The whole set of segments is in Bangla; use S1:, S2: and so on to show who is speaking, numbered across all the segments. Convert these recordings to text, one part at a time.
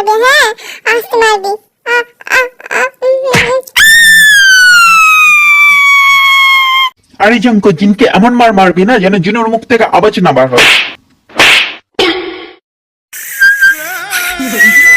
S1: আস্তে মারবি আ আ আ উম, উম।
S2: আরে জঙ্কো জিনকে এমন মার মারবি না যেন জিনের মুখ থেকে আওয়াজ না বার হয়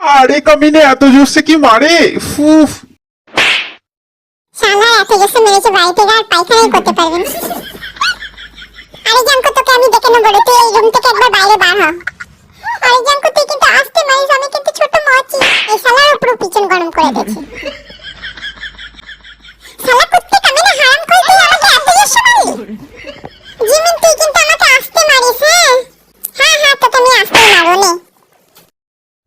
S1: আরে
S2: কামিনে, এত জোরসে কি মারে? ফুফ।
S1: শালা এত গেছে মেরেছে, বাড়িতে আর পায়খানাই করতে পারবে না। আরে জাঙ্কু, তোকে আমি দেখে নেব রে, তুই এই রুম থেকে একবার বাইরে বার হ। আরে জাঙ্কু, তুই কিন্তু আসতে মারিস আমি কিন্তু ছোট মচি এই শালার উপর পিছন গরম করে দিয়েছি শালা কুত্তে কামে না হারাম করে তুই আমাকে এত জোরসে মারলি? জিমিন, তুই কিন্তু আমাকে আসতে মারিস হ্যাঁ? হ্যাঁ হ্যাঁ তোকে আমি আসতে মারবো নে।